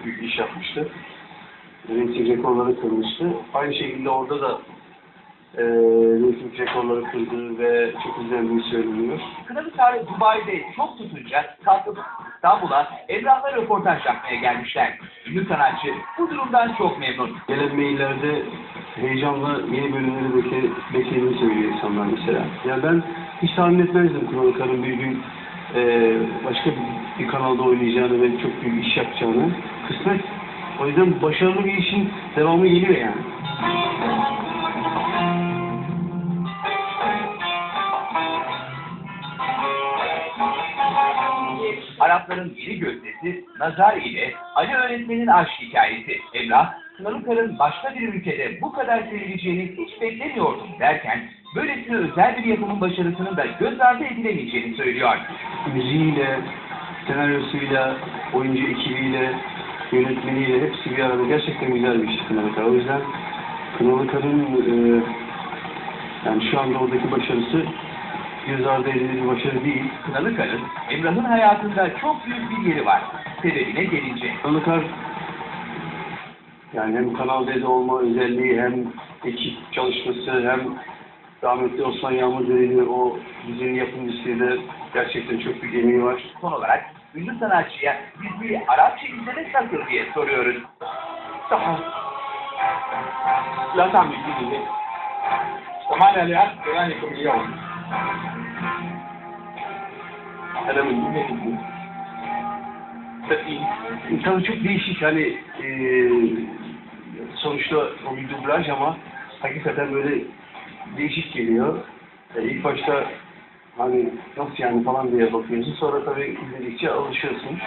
çok büyük iş yapmıştı. Reyting rekorları kırmıştı. Aynı şekilde orada da e, reyting rekorları kırdığı ve çok izlendiği söyleniyor. Kınalıkar Dubai'de çok tutunca kalkıp İstanbul'a Emrah'la röportaj yapmaya gelmişler. Ünlü sanatçı bu durumdan çok memnun. Gelen maillerde heyecanla yeni bölümleri beke, beklediğini söylüyor insanlar mesela. Ya ben hiç tahmin etmezdim Kınalıkar'ın bir gün e, başka bir, bir kanalda oynayacağını ve çok büyük iş yapacağını. Kısmet. O yüzden başarılı bir işin devamı geliyor yani. Arapların yeni gözdesi Nazar ile Ali öğretmenin aşk hikayesi. Emrah, Kınalıkar'ın başka bir ülkede bu kadar sevileceğini hiç beklemiyordum derken böylesine özel bir yapımın başarısının da göz ardı edilemeyeceğini söylüyor. müziğiyle, senaryosuyla, oyuncu ekibiyle, yönetmeniyle hepsi bir arada gerçekten güzel bir iş Kınalı Kara. O yüzden Kınalı Kara'nın e, yani şu anda oradaki başarısı göz ardı edilir bir başarı değil. Kınalıkar'ın Emrah'ın hayatında çok büyük bir yeri var. Sebebine gelince. Kınalı Kar yani hem Kanal D'de olma özelliği hem ekip çalışması hem rahmetli Osman Yağmur Dereli o dizinin yapımcısıyla gerçekten çok büyük emeği var. Son olarak ünlü sanatçıya diziyi Arapça izlemek nasıl diye soruyoruz. طبعا لا تعمل فيه ليه؟ سمعنا لعبد غنيكم اليوم أنا من دون الدين تسليم Tabii çok değişik hani e, sonuçta o bir dublaj ama hakikaten böyle değişik geliyor. E, ilk başta hani nasıl yani falan diye bakıyorsun sonra tabii izledikçe alışıyorsun.